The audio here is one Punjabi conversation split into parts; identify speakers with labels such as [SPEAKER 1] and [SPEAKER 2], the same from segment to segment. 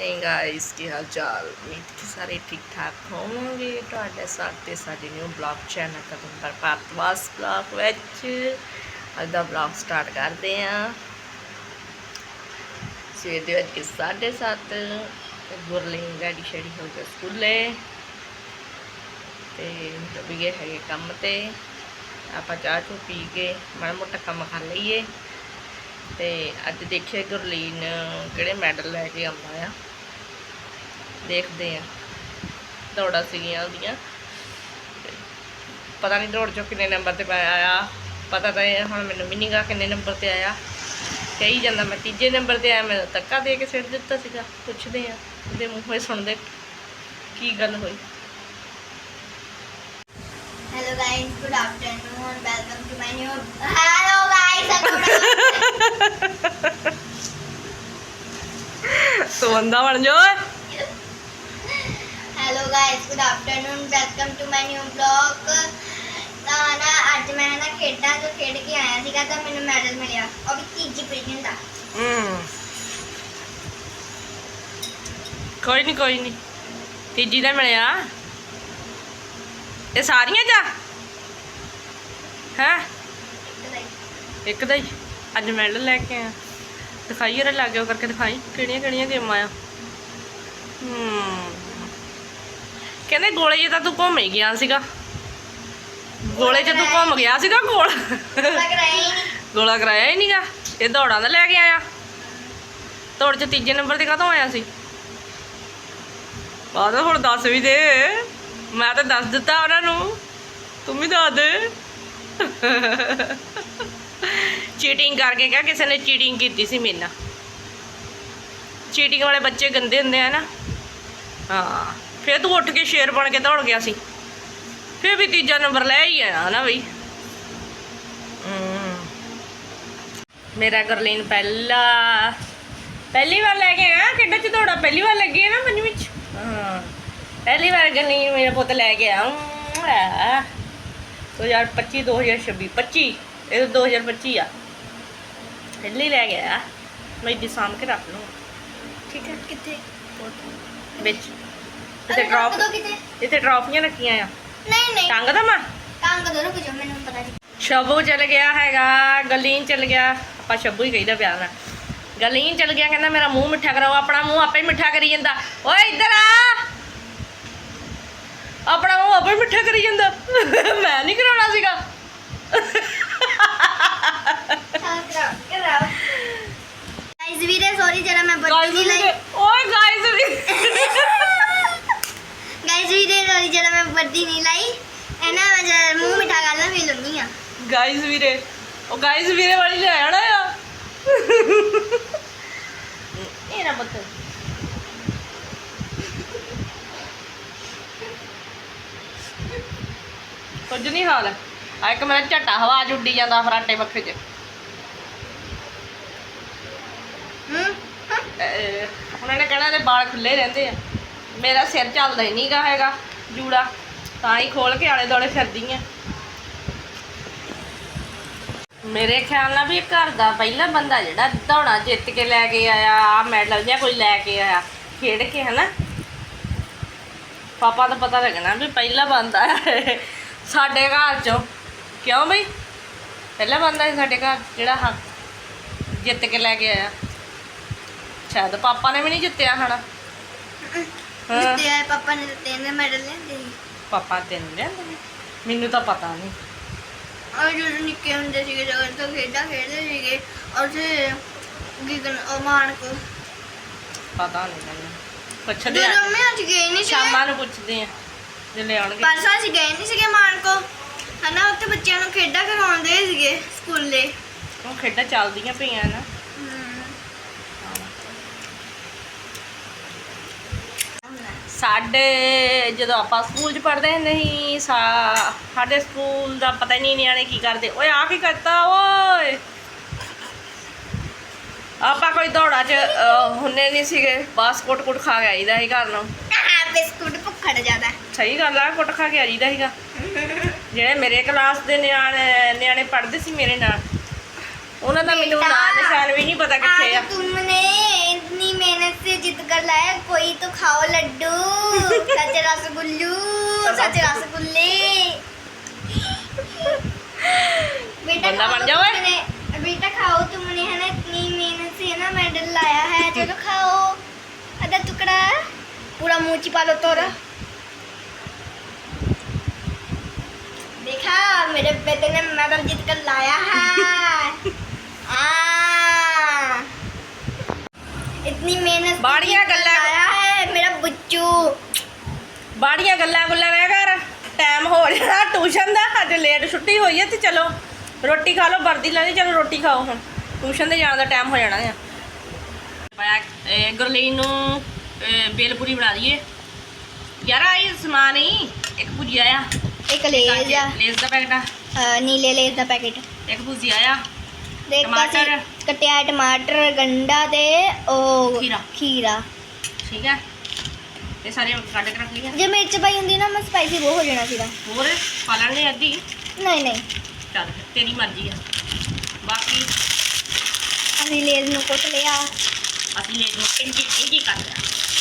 [SPEAKER 1] ਮਾਰਨਿੰਗ ਗਾਇਸ ਕੀ ਹਾਲ ਚਾਲ? ਉਮੀਦ ਕਿ ਸਾਰੇ ਠੀਕ ਠਾਕ ਹੋਵੋਗੇ। ਤੁਹਾਡੇ ਸਾਥ ਤੇ ਸਾਡੇ ਨਿਊ ਬਲੌਗ ਚੈਨਲ ਕਦਮ ਪਰ ਪਾਤਵਾਸ ਬਲੌਗ ਵਿੱਚ। ਅੱਜ ਦਾ ਬਲੌਗ ਸਟਾਰਟ ਕਰਦੇ ਹਾਂ। ਸਵੇਰ ਦੇ ਵਿੱਚ ਸਾਢੇ ਸੱਤ ਗੁਰਲੀਨ ਰੈਡੀ ਸ਼ੈਡੀ ਹੋ ਕੇ ਸਕੂਲੇ। ਤੇ ਵੀ ਗਏ ਹੈਗੇ ਕੰਮ ਤੇ। ਆਪਾਂ ਚਾਹ ਚੂ ਪੀ ਕੇ ਮਾੜਾ ਮੋਟਾ ਕੰਮ ਕਰ ਲਈਏ। ਤੇ ਅੱਜ ਦੇਖਿਆ ਗੁਰਲੀਨ ਕਿਹੜੇ ਮੈਡਲ ਲੈ ਕੇ ਆਉਂਦਾ ਆ। ਦੇਖਦੇ ਆ ਦੌੜਾ ਸੀਗੀਆਂ ਉਹਦੀਆਂ ਪਤਾ ਨਹੀਂ ਦੌੜ ਚੋਂ ਕਿੰਨੇ ਨੰਬਰ ਤੇ ਪਾਇਆ ਆ ਪਤਾ ਤਾਂ ਇਹ ਹੁਣ ਮੈਨੂੰ ਵੀ ਨਹੀਂਗਾ ਕਿੰਨੇ ਨੰਬਰ ਤੇ ਆਇਆ ਕਹੀ ਜਾਂਦਾ ਮੈਂ ਤੀਜੇ ਨੰਬਰ ਤੇ ਆਇਆ ਮੈਂ ਧੱਕਾ ਦੇ ਕੇ ਸਿੱਟ ਦਿੱਤਾ ਸੀਗਾ ਪੁੱਛਦੇ ਆ ਉਹਦੇ ਮੂੰਹੋਂ ਸੁਣਦੇ ਕੀ ਗੱਲ ਹੋਈ
[SPEAKER 2] Hello guys, good afternoon. Welcome to my new. Hello guys.
[SPEAKER 1] ਤੂੰ ਬੰਦਾ ਬਣ ਜਾ
[SPEAKER 2] Hello guys, good afternoon. Welcome to my new vlog. ਤਾਂ ਨਾ ਅੱਜ ਮੈਂ ਨਾ ਖੇਡਾਂ ਤੋਂ ਖੇਡ ਕੇ ਆਇਆ ਸੀਗਾ ਤਾਂ ਮੈਨੂੰ ਮੈਡਲ ਮਿਲਿਆ। ਉਹ ਵੀ ਤੀਜੀ ਪੋਜੀਸ਼ਨ ਦਾ।
[SPEAKER 1] ਹੂੰ। ਕੋਈ ਨਹੀਂ ਕੋਈ ਨਹੀਂ ਤੀਜੀ ਦਾ ਮਿਲਿਆ। ਇਹ ਸਾਰੀਆਂ ਜਾ ਹੈ?
[SPEAKER 2] ਇੱਕ ਦਾ ਹੀ।
[SPEAKER 1] ਅੱਜ ਮੈਡਲ ਲੈ ਕੇ ਆਇਆ। ਦਿਖਾਈ ਜਰਾ ਲਾਗੇ ਕਰਕੇ ਦਿਖਾਈ। ਕਿਹੜੀਆਂ ਕਿਹੜੀਆਂ ਗੇਮਾਂ ਆ? ਹੂੰ। ਕਹਿੰਦੇ ਗੋਲੇ 'ਚ ਤਾਂ ਤੂੰ ਘੁੰਮ ਹੀ ਗਿਆ ਸੀਗਾ। ਗੋਲੇ 'ਚ ਤੂੰ ਘੁੰਮ ਗਿਆ ਸੀਗਾ ਗੋਲ। ਗੋਲਾ ਕਰਾਇਆ ਹੀ ਨਹੀਂਗਾ। ਇਹ ਦੌੜਾਂ ਦਾ ਲੈ ਕੇ ਆਇਆ। ਦੌੜ 'ਚ ਤੀਜੇ ਨੰਬਰ ਤੇ ਕਦੋਂ ਆਇਆ ਸੀ? ਬਾਅਦ ਹੁਣ ਦੱਸ ਵੀ ਦੇ। ਮੈਂ ਤਾਂ ਦੱਸ ਦਿੱਤਾ ਉਹਨਾਂ ਨੂੰ। ਤੂੰ ਵੀ ਦੱਸ ਦੇ। ਚੀਟਿੰਗ ਕਰਕੇ ਕਿਹਾ ਕਿਸੇ ਨੇ ਚੀਟਿੰਗ ਕੀਤੀ ਸੀ ਮੇਰੇ ਨਾਲ। ਚੀਟਿੰਗ ਵਾਲੇ ਬੱਚੇ ਗੰਦੇ ਹੁੰਦੇ ਆ ਨਾ। ਹਾਂ। ਫਿਰ ਤੂੰ ਉੱਠ ਕੇ ਸ਼ੇਰ ਬਣ ਕੇ ਦੌੜ ਗਿਆ ਸੀ। ਫਿਰ ਵੀ ਤੀਜਾ ਨੰਬਰ ਲੈ ਹੀ ਆਇਆ ਨਾ ਬਈ। ਮੇਰਾ ਗਰਲੀਨ ਪਹਿਲਾ ਪਹਿਲੀ ਵਾਰ ਲੈ ਕੇ ਆਇਆ? ਕਿੱਡਾ ਚ ਦੌੜਾ ਪਹਿਲੀ ਵਾਰ ਲੱਗੀ ਹੈ ਨਾ ਪੰਜਵੀਂ ਚ? ਹਾਂ। ਪਹਿਲੀ ਵਾਰ ਗਰਲੀਨ ਮੇਰਾ ਪੁੱਤ ਲੈ ਕੇ ਆਇਆ। 2025 2026 25 ਇਹ 2025 ਆ। ਪਹਿਲੀ ਲੈ ਗਿਆ ਮੈਂ ਇੱਦੀ ਸਾਂਭ ਕੇ ਰੱਖ ਲੂੰ ਠੀਕ ਹੈ?
[SPEAKER 2] ਕਿੱਥੇ?
[SPEAKER 1] ਵਿੱਚ। ਇੱਥੇ ਡ੍ਰੌਪ ਇੱਥੇ ਟਰਾਫੀਆਂ ਰੱਖੀਆਂ ਆ।
[SPEAKER 2] ਨਹੀਂ ਨਹੀਂ।
[SPEAKER 1] ਟੰਗ ਦਾ ਮੈਂ
[SPEAKER 2] ਟੰਗ ਦੋ ਰੁਕ ਜਾਓ ਮੈਨੂੰ ਪਤਾ ਨਹੀਂ।
[SPEAKER 1] ਸ਼ਬੂ ਚਲ ਗਿਆ ਹੈਗਾ ਗਲੀਨ ਚਲ ਗਿਆ। ਆਪਾਂ ਸ਼ਬੂ ਹੀ ਕਹੀਦਾ ਪਿਆਰ ਨਾਲ। ਗਲੀਨ ਚਲ ਗਿਆ ਕਹਿੰਦਾ ਮੇਰਾ ਮੂੰਹ ਮਿੱਠਾ ਕਰਾਓ ਆਪਣਾ ਮੂੰਹ ਆਪੇ ਮਿੱਠਾ ਕਰੀ ਜਾਂਦਾ। ਓਏ ਇੱਧਰ ਆ। ਆਪਣਾ ਮੂੰਹ ਆਪੇ ਮਿੱਠਾ ਕਰੀ ਜਾਂਦਾ। ਮੈਂ ਨਹੀਂ ਕਰਾਉਣਾ ਸੀਗਾ।
[SPEAKER 2] ਗਾਇਸ ਵੀਰੇ ਸੌਰੀ ਜਰਾ ਮੈਂ ਬੱਤੀ ਲਾਈ
[SPEAKER 1] ਓਏ ਗਾਇਸ ਵੀ
[SPEAKER 2] ਗਾਇਸ ਜਰਾ ਮੈਂ ਬੱਤੀ ਨਹੀਂ ਲਾਈ ਇਹਨਾਂ ਮੈਂ ਜਰਾ ਮੂੰਹ ਮਿਠਾ ਕਰਨਾ ਫੀਲ ਹੁੰਦੀ ਆ।
[SPEAKER 1] ਗਾਇਸ ਵੀਰੇ ਉਹ ਗਾਇਸ ਵੀਰੇ ਵਾਲੀ ਲੈ ਆਣਾ ਆ। ਇਹ ਨਾ ਬੱਤ ਕੁਝ ਨਹੀਂ ਹਾਲ ਆ ਇੱਕ ਮੇਰਾ ਝਟਾ ਹਵਾ ਚ ਉੱਡੀ ਜਾਂਦਾ ਫਰਾਟੇ ਵੱਖਰੇ ਚ।
[SPEAKER 2] ਹੂੰ?
[SPEAKER 1] ਅਹ ਉਹਨਾਂ ਨੇ ਕਹਿਣਾ ਤੇ ਵਾਲ ਖੁੱਲੇ ਰਹਿੰਦੇ ਆ। ਮੇਰਾ ਸਿਰ ਚੱਲਦਾ ਹੀ ਨਹੀਂਗਾ ਹੈਗਾ। ਜੂੜਾ। ਤਾਂ ਹੀ ਖੋਲ ਕੇ ਆਲੇ ਦੁਆਲੇ ਫਿਰਦੀ ਆ। ਮੇਰੇ ਖਿਆਲ ਨਾਲ ਵੀ ਘਰ ਦਾ ਪਹਿਲਾ ਬੰਦਾ ਜਿਹੜਾ ਦੌੜਾ ਜਿੱਤ ਕੇ ਲੈ ਕੇ ਆਇਆ ਆ ਮੈਡਲ ਜਾਂ ਕੋਈ ਲੈ ਕੇ ਆਇਆ, ਖੇਡ ਕੇ ਹਨਾ। ਪਾਪਾ ਦਾ ਪਤਾ ਲੱਗਣਾ ਵੀ ਪਹਿਲਾ ਬੰਦਾ ਸਾਡੇ ਘਰ ਚੋਂ। ਕਿਉਂ ਬਈ? ਪਹਿਲਾ ਬੰਦਾ ਹੈ ਸਾਡੇ ਘਰ ਜਿਹੜਾ ਹਾਂ ਜਿੱਤ ਕੇ ਲੈ ਕੇ ਆਇਆ। ਸ਼ਾਇਦ ਪਾਪਾ ਨੇ ਵੀ ਨਹੀਂ ਜਿੱਤਿਆ ਹਣਾ ਹਾਂ
[SPEAKER 2] ਜਿੱਤੇ ਆਏ ਪਾਪਾ ਨੇ ਦਿੱਤੇ ਨੇ ਮੈਡਲ ਲੈਂਦੇ ਸੀ।
[SPEAKER 1] ਪਾਪਾ ਤੈਨੂੰ ਲਿਆਂਦੇ ਨੇ? ਮੈਨੂੰ ਤਾਂ ਪਤਾ ਨਹੀਂ।
[SPEAKER 2] ਔਰ ਜਦੋਂ ਨਿੱਕੇ ਹੁੰਦੇ ਸੀਗੇ ਜਦੋਂ ਤੋਂ ਖੇਡਾਂ ਖੇਡਦੇ ਸੀਗੇ ਔਰ ਤੇ ਗਿਗਨ ਉਹ ਮਾਨ ਕੋ
[SPEAKER 1] ਪਤਾ ਨਹੀਂ ਮੈਨੂੰ। ਪੁੱਛਦੇ ਆ।
[SPEAKER 2] ਜਦੋਂ ਮੈਂ ਅੱਜ ਗਏ ਨਹੀਂ ਸੀਗੇ
[SPEAKER 1] ਸ਼ਾਮਾਂ ਨੂੰ ਪੁੱਛਦੇ ਆ ਜੇ ਲੈ ਆਉਣਗੇ।
[SPEAKER 2] ਪਰਸੋਂ ਅਸੀਂ ਗਏ ਨਹੀਂ ਸੀਗੇ ਮਾਨ ਕੋ ਹਨਾ ਉੱਥੇ ਬੱਚਿਆਂ ਨੂੰ ਖੇਡਾਂ ਕਰਵਾਉਂਦੇ ਸੀਗੇ ਸਕੂਲੇ।
[SPEAKER 1] ਉਹ ਖੇਡਾਂ ਚੱਲਦੀਆਂ ਪਈਆਂ ਨਾ। ਸਾਡੇ ਜਦੋਂ ਆਪਾਂ ਸਕੂਲ 'ਚ ਪੜ੍ਹਦੇ ਨਹੀਂ ਸਾਡੇ ਸਕੂਲ ਦਾ ਪਤਾ ਨਹੀਂ ਨਿਆਣੇ ਕੀ ਕਰਦੇ। ਓਏ ਆ ਕੀ ਕਰਤਾ ਓਏ! ਆਪਾਂ ਕੋਈ ਦੌੜਾ 'ਚ ਹੁੰਨੇ ਨਹੀਂ ਸੀਗੇ। ਬਸ ਕੁੱਟ-ਕੁੱਟ ਖਾ ਕੇ ਆਈਦਾ ਸੀ ਘਰ ਨੂੰ।
[SPEAKER 2] ਬਿਸਕੁਟ ਭੁੱਖੜ ਜ਼ਿਆਦਾ।
[SPEAKER 1] ਸਹੀ ਗੱਲ ਆ ਕੁੱਟ ਖਾ ਕੇ ਆਈਦਾ ਸੀਗਾ। ਜਿਹੜੇ ਮੇਰੇ ਕਲਾਸ ਦੇ ਨਿਆਣੇ ਨਿਆਣੇ ਪੜ੍ਹਦੇ ਸੀ ਮੇਰੇ ਨਾਲ ਉਹਨਾਂ ਦਾ ਮੈਨੂੰ ਨਾਂ ਨਿਸ਼ਾਨ ਵੀ ਨਹੀਂ ਪਤਾ ਕਿੱਥੇ ਆ।
[SPEAKER 2] ਤੁਮਨੇ से जीत कर लाया कोई तो खाओ लड्डू सच रसगुल्लू सच रसगुल्ले बेटा
[SPEAKER 1] बंदा
[SPEAKER 2] खाओ
[SPEAKER 1] बन जाओ, ए।
[SPEAKER 2] तुमने बेटा खाओ तुमने है ना इतनी मेहनत से ना मेडल लाया है चलो खाओ आधा टुकड़ा पूरा मुंह चिपा लो तोरा देखा मेरे बेटे ने मेडल जीत कर लाया है आ,
[SPEAKER 1] ਇਤਨੀ
[SPEAKER 2] ਮਿਹਨਤ ਬਾੜੀਆਂ
[SPEAKER 1] ਗੱਲਾਂ
[SPEAKER 2] ਆਇਆ ਹੈ ਮੇਰਾ ਬੱਚੂ
[SPEAKER 1] ਬਾੜੀਆਂ ਗੱਲਾਂ ਗੁੱਲਾਂ ਨਾ ਕਰ ਟਾਈਮ ਹੋ ਜਾਣਾ ਟਿਊਸ਼ਨ ਦਾ ਅੱਜ ਲੇਟ ਛੁੱਟੀ ਹੋਈ ਹੈ ਤੇ ਚਲੋ ਰੋਟੀ ਖਾ ਲਓ ਵਰਦੀ ਲੈ ਲਈ ਚਲੋ ਰੋਟੀ ਖਾਓ ਹੁਣ ਟਿਊਸ਼ਨ ਤੇ ਜਾਣ ਦਾ ਟਾਈਮ ਹੋ ਜਾਣਾ ਆ ਗੁਰਲੀਨ ਨੂੰ ਬੇਲਪੂਰੀ ਬਣਾ ਦਈਏ ਯਾਰ ਆਈ ਸਮਾਨ ਹੀ ਇੱਕ ਭੁਜੀਆ ਆ
[SPEAKER 2] ਇੱਕ
[SPEAKER 1] ਲੇਜ਼ ਦਾ ਪੈਕਟ ਆ
[SPEAKER 2] ਨੀਲੇ ਲੇਜ਼ ਦਾ ਪੈਕਟ
[SPEAKER 1] ਇੱਕ ਭੁਜੀਆ ਆ
[SPEAKER 2] ਦੇਖ
[SPEAKER 1] ਟਮਾਟਰ।
[SPEAKER 2] ਅਸੀਂ ਕੱਟਿਆ ਟਮਾਟਰ ਗੰਡਾ ਤੇ ਉਹ
[SPEAKER 1] ਖੀਰਾ।
[SPEAKER 2] ਖੀਰਾ।
[SPEAKER 1] ਠੀਕ ਹੈ। ਇਹ ਸਾਰੇ ਕੱਢ ਕੇ ਰੱਖ ਲਈਏ।
[SPEAKER 2] ਜੇ ਮਿਰਚ ਪਾਈ ਹੁੰਦੀ ਨਾ ਮੈਂ ਸਪਾਈਸੀ ਬਹੁਤ ਹੋ ਜਾਣਾ ਸੀਗਾ।
[SPEAKER 1] ਹੋਰ ਪਾ ਲੈਣੇ ਅੱਧੀ?
[SPEAKER 2] ਨਹੀਂ ਨਹੀਂ।
[SPEAKER 1] ਚੱਲ ਫਿਰ, ਤੇਰੀ ਮਰਜ਼ੀ ਆ। ਬਾਕੀ
[SPEAKER 2] ਅਸੀਂ ਲੇਜ਼ ਨੂੰ ਕੁੱਟ ਲਿਆ।
[SPEAKER 1] ਅਸੀਂ ਲੇਸ ਨੂੰ ਇੰਜੀ ਇੰਜੀ ਕਰ ਲਿਆ।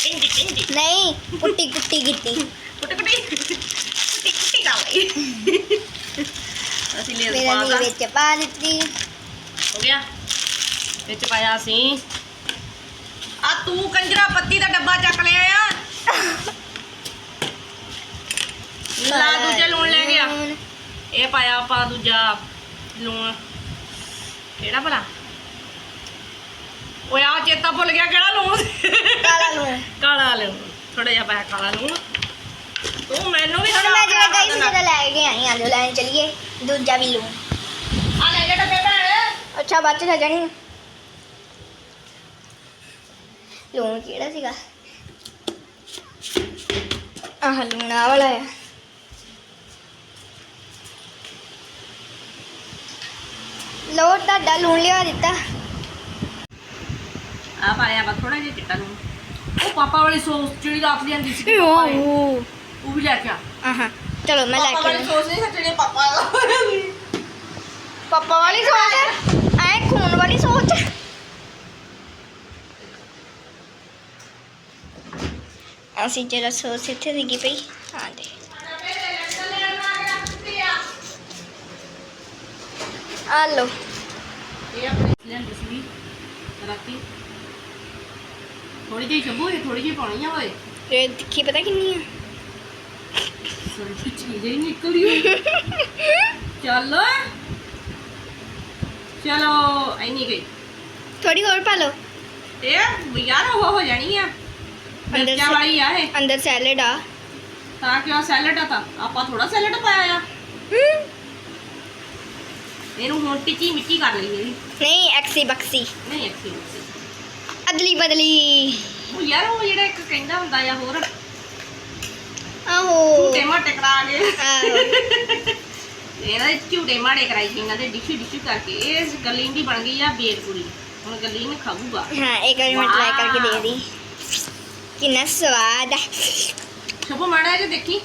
[SPEAKER 1] ਇੰਜੀ ਇੰਜੀ
[SPEAKER 2] ਨਹੀਂ ਕੁੱਟੀ ਕੁੱਟੀ ਕੀਤੀ।
[SPEAKER 1] ਕੁੱਟ ਕੁੱਟੀ। ਕੁੱਟੀ ਕੁੱਟੀ ਕਰ ਲਈ। ਅਸੀਂ
[SPEAKER 2] ਮੇਰਾ ਨੀ ਵਿੱਚ ਪਾ ਦਿੱਤੀ।
[SPEAKER 1] ਹੋ ਗਿਆ। ਵਿੱਚ ਪਾਇਆ ਅਸੀਂ ਆ ਤੂੰ ਕੰਜਰਾ ਪੱਤੀ ਦਾ ਡੱਬਾ ਚੱਕ ਲਿਆ ਆ। ਲਾ ਦੂਜੇ ਲੂਣ ਲੈ ਗਿਆ। ਇਹ ਪਾਇਆ ਆਪਾਂ ਦੂਜਾ ਲੂਣ। ਕਿਹੜਾ ਭਲਾ? ਓਏ ਆ ਚੇਤਾ ਭੁੱਲ ਗਿਆ ਕਿਹੜਾ ਲੂਣ?
[SPEAKER 2] ਕਾਲਾ ਲੂਣ।
[SPEAKER 1] ਕਾਲਾ ਲੂਣ। ਥੋੜਾ ਜਿਹਾ ਪਾਇਆ ਕਾਲਾ ਲੂਣ। ਤੂੰ ਮੈਨੂੰ ਵੀ
[SPEAKER 2] ਹੁਣ
[SPEAKER 1] ਥੋੜਾ
[SPEAKER 2] ਮੈਂ ਜਿਹੜਾ ਗਈ ਸੀ ਜਿਹੜਾ ਲੈ ਕੇ ਆਈ ਆ ਜੋ ਲੈਣ ਚਲੀਏ। ਦੂਜਾ ਵੀ ਲੂਣ। ਅੱਛਾ ਬਾਅਦ ਚ ਜਾਣੀ। ਲੂਣ ਕਿਹੜਾ ਸੀਗਾ? ਆਹ ਲੂਣ ਵਾਲਾ ਆ। ਲੋ ਤੁਹਾਡਾ ਲੂਣ ਲਿਆ ਦਿੱਤਾ।
[SPEAKER 1] ਆ ਪਾਇਆ ਵਾ ਥੋੜਾ ਜਿਹਾ ਚਿੱਟਾ ਲੂਣ। ਉਹ ਪਾਪਾ ਵਾਲੀ ਸੌਸ ਜਿਹੜੀ ਰਾਤ ਲਿਆਂਦੀ ਸੀ ਪਾਪਾ ਉਹ ਵੀ ਲੈ ਕੇ ਆ।
[SPEAKER 2] ਆਹਾਂ ਚਲੋ ਮੈਂ ਲੈ
[SPEAKER 1] ਪਾਪਾ
[SPEAKER 2] ਕੇ
[SPEAKER 1] ਵਾਲੀ। ਸੌਸ ਨਹੀਂ ਸੱਚਣੀ ਪਾਪਾ
[SPEAKER 2] ਪਾਪਾ ਵਾਲੀ ਸੋਚ ਐ ਖੂਨ ਵਾਲੀ ਸੋਚ। ਅਸੀਂ ਜਿਹੜਾ ਸੋਚ ਇੱਥੇ ਸੀਗੀ ਪਈ ਹਾਂ ਦੇ। ਆ ਲੋ
[SPEAKER 1] ਇਹ ਆਪਣੇ ਲਿਆਂਦੀ ਸੀ ਰਾਤੀ ਥੋੜੀ ਜਿਹੀ ਸ਼ੰਭੂ ਇਹ ਥੋੜੀ ਜਿਹੀ ਪਾਉਣੀ ਆ ਓਏ
[SPEAKER 2] ਇਹ ਤਿੱਖੀ ਪਤਾ ਕਿੰਨੀ ਆ?
[SPEAKER 1] ਸੋਰੀ ਚੀਜ਼ ਹੀ ਨਿਕਲੀ ਚੱਲ। ਚਲੋ ਐਨੀ ਗਈ
[SPEAKER 2] ਥੋੜੀ ਹੋਰ ਪਾ ਲਓ
[SPEAKER 1] ਇਹ ਯਾਰ ਉਹ ਹੋ ਜਾਣੀ ਆ
[SPEAKER 2] ਅੰਦਰ
[SPEAKER 1] ਮਿਰਚਾਂ ਵਾਲੀ ਆ ਇਹ
[SPEAKER 2] ਅੰਦਰ ਸੈਲਡ ਆ
[SPEAKER 1] ਤਾਂ ਕਿਉਂ ਸੈਲਡ ਆ ਤਾਂ ਆਪਾਂ ਥੋੜਾ ਸੈਲਡ ਪਾਇਆ ਆ
[SPEAKER 2] ਹਮ,
[SPEAKER 1] ਇਹਨੂੰ ਹੁਣ ਟਿੱਚੀ ਮਿੱਟੀ ਕਰ ਲਈ ਇਹਦੀ
[SPEAKER 2] ਨਹੀਂ ਐਕਸੀ ਬਕਸੀ
[SPEAKER 1] ਨਹੀਂ ਐਕਸੀ
[SPEAKER 2] ਅਦਲੀ ਬਦਲੀ
[SPEAKER 1] ਉਹ ਯਾਰ ਉਹ ਜਿਹੜਾ ਇੱਕ ਕਹਿੰਦਾ ਹੁੰਦਾ ਆ ਹੋਰ
[SPEAKER 2] ਆਹੋ
[SPEAKER 1] ਝੂਟੇ ਮਾਟੇ ਕਰਾ ਕੇ
[SPEAKER 2] ਆਹੋ
[SPEAKER 1] ਇਹਨਾਂ ਦੇ ਝੂਟੇ ਮਾੜੇ ਕਰਾਈ ਸੀ ਇਹਨਾਂ ਦੇ ਡਿਸ਼ੂ ਡਿਸ਼ੂ ਕਰਕੇ ਇਹ ਗਲੀਨ ਦੀ ਬਣ ਗਈ ਆ ਬੇਲਪੂਰੀ ਹੁਣ ਗਲੀਨ ਖਾਊਗਾ।
[SPEAKER 2] ਹਾਂ ਇੱਕ ਵਾਰੀ ਮੈਂ ਟਰਾਈ ਕਰਕੇ ਦੇ ਦੀ ਕਿੰਨਾ ਸਵਾਦ ਆ।
[SPEAKER 1] ਸ਼ੁਭ ਮਾੜਾ ਜਿਹਾ ਦੇਖੀ।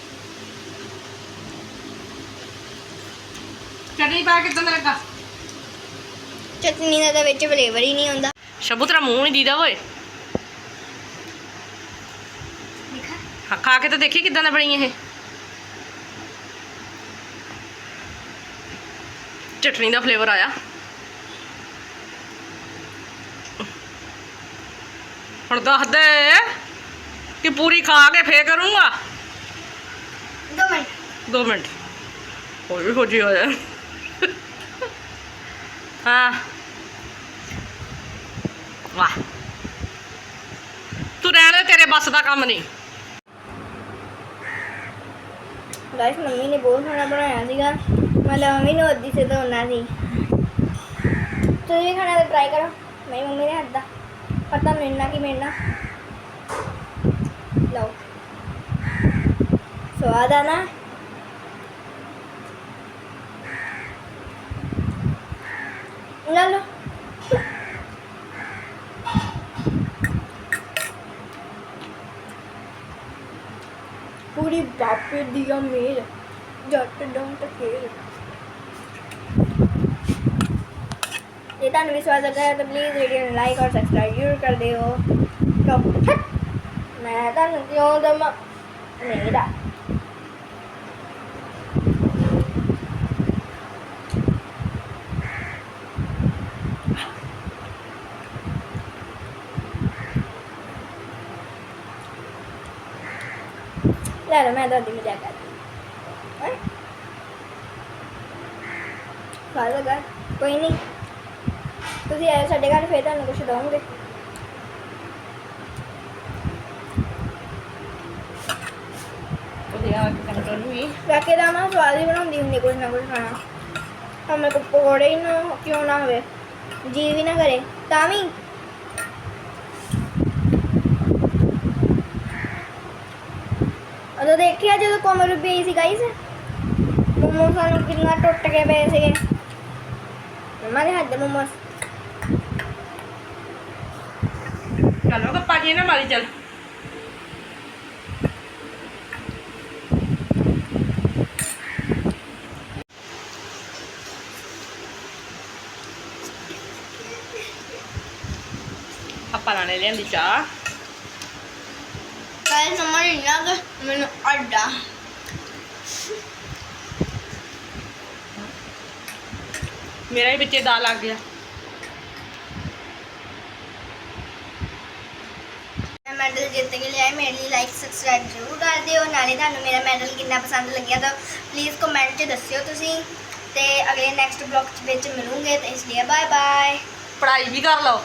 [SPEAKER 1] ਚਟਨੀ ਪਾ ਕੇ ਕਿਦਾਂ ਦਾ ਲੱਗਾ?
[SPEAKER 2] ਚਟਨੀ ਦਾ ਤਾਂ ਵਿੱਚ ਫਲੇਵਰ ਹੀ ਨਹੀਂ ਆਉਂਦਾ।
[SPEAKER 1] ਸ਼ਬੂ ਤੇਰਾ ਮੂੰਹ ਨਹੀਂ ਦੀਦਾ ਓਏ।
[SPEAKER 2] ਦੇਖਾ।
[SPEAKER 1] ਹਾਂ, ਖਾ ਕੇ ਤਾਂ ਦੇਖੀ ਕਿਦਾਂ ਦਾ ਬਣੀ ਇਹ। ਚਟਨੀ ਦਾ ਫਲੇਵਰ ਆਇਆ ਹੁਣ ਦੱਸ ਦੇ ਕਿ ਪੂਰੀ ਖਾ ਕੇ ਫੇਰ ਕਰੂੰਗਾ
[SPEAKER 2] ਦੋ ਮਿੰਟ
[SPEAKER 1] 2 ਮਿੰਟ ਹੋਰ ਵੀ ਹੋ ਜੀ ਹੋਇਆ ਹਾਂ ਵਾਹ ਤੂੰ ਰਹਿਣ ਦੇ ਤੇਰੇ ਬੱਸ ਦਾ ਕੰਮ ਨਹੀਂ
[SPEAKER 2] ਗਾਇਸ ਮੰਮੀ ਨੇ ਬਹੁਤ ਖਾਣਾ ਬਣਾਇਆ ਸੀਗਾ ਮਤਲਬ ਮੰਮੀ ਨੂੰ ਅੱਧੀ ਸੇ ਧੋਣਾ ਸੀ ਤੁਸੀਂ ਵੀ ਖਾਣਾ ਤਾਂ ਟਰਾਈ ਕਰੋ ਮੇਰੀ ਮੰਮੀ ਦੇ ਹੱਥ ਦਾ ਪਤਾ ਮਿਲਣਾ ਕਿ ਮਿਲਣਾ ਲਓ ਸਵਾਦ ਆ ਨਾ ਲੈ ਲਓ ਪੂਰੀ ਬਾਪੇ ਦੀ ਆ ਮੇਲ ਜੱਟ ਡੰਟ ਖੇਲ ਜੇ ਤੁਹਾਨੂੰ ਵਿਸ਼ਵਾਸ ਸਵਾਦ ਹੈ ਤਾਂ ਪਲੀਜ਼ ਵੀਡੀਓ ਨੂੰ ਲਾਈਕ ਔਰ ਸਬਸਕ੍ਰਾਈਬ ਜ਼ਰੂਰ ਕਰ ਦਿਓ। ਲਓ ਮੈਂ ਤੁਹਾਨੂੰ ਕਿਉਂ ਨਹੀਂ ਮੇਰਾ ਲੈ ਲਓ, ਮੈਂ ਤੁਹਾਡੀ ਮਜ਼ਾਕ ਕਰਦੀ ਹਾਂ? ਖਾ ਲਗਾ ਕੋਈ ਨਹੀਂ। ਤੁਸੀਂ ਆਏ ਸਾਡੇ ਘਰ ਫੇਰ ਤੁਹਾਨੂੰ ਕੁਝ ਦਵਾਂਗੇ
[SPEAKER 1] ਉਹਦੇ ਆ ਕੇ ਕੰਟਰੋਲ ਵੀ
[SPEAKER 2] ਵੈਕੇ ਦਾ ਮੈਂ ਸਵਾਦ ਹੀ ਬਣਾਉਂਦੀ ਹੁੰਦੀ ਕੁਝ ਨਾ ਕੁਝ ਖਾਣਾ। ਹਮੇ ਕੋ ਪਕੌੜੇ ਹੀ ਨਾ ਕਿਉਂ ਨਾ ਹੋਵੇ। ਜੀ ਵੀ ਨਾ ਕਰੇ। ਤਾਂ ਵੀ। ਉਦੋਂ ਦੇਖਿਆ ਜਦੋਂ ਕੋਮਰ ਵੀ ਆਈ ਸੀ ਗਾਈਸ ਮੋਮੋ ਸਾਨੂੰ ਕਿੰਨਾ ਟੁੱਟ ਕੇ ਪਏ ਸੀਗੇ। ਮੰਮਾ ਦੇ ਹੱਥ ਦੇ ਮੋਮੋਸ।
[SPEAKER 1] ਜੀ ਨਾ ਮਾਰੀ ਚੱਲ। ਆਪਾਂ ਲਾਣੇ ਲਿਆਂਦੀ ਚਾਹ।
[SPEAKER 2] ਗਾਈਸ ਮੰਮਾ ਨੇ ਨਾ ਮੈਨੂੰ ਅੱਡਾ।
[SPEAKER 1] ਮੇਰਾ ਹੀ ਵਿੱਚੇ ਦਾ ਲੱਗ ਗਿਆ।
[SPEAKER 2] ਮੈਡਲ ਜਿੱਤ ਕੇ ਲਿਆਏ, ਮੇਰੇ ਲਈ ਲਾਈਕ ਸਬਸਕ੍ਰਾਈਬ ਜ਼ਰੂਰ ਕਰ ਦਿਓ। ਨਾਲੇ ਤੁਹਾਨੂੰ ਮੇਰਾ ਮੈਡਲ ਕਿੰਨਾ ਪਸੰਦ ਲੱਗਿਆ ਤਾਂ ਪਲੀਜ਼ ਕਮੈਂਟ 'ਚ ਦੱਸਿਓ ਤੁਸੀਂ। ਤੇ ਅਗਲੇ ਨੈਕਸਟ ਬਲੌਗ ਵਿੱਚ ਮਿਲੂਗੇ, ਤੇ ਇਸ ਲਈ ਬਾਏ ਬਾਏ
[SPEAKER 1] ਪੜ੍ਹਾਈ ਵੀ ਕਰ ਲਓ।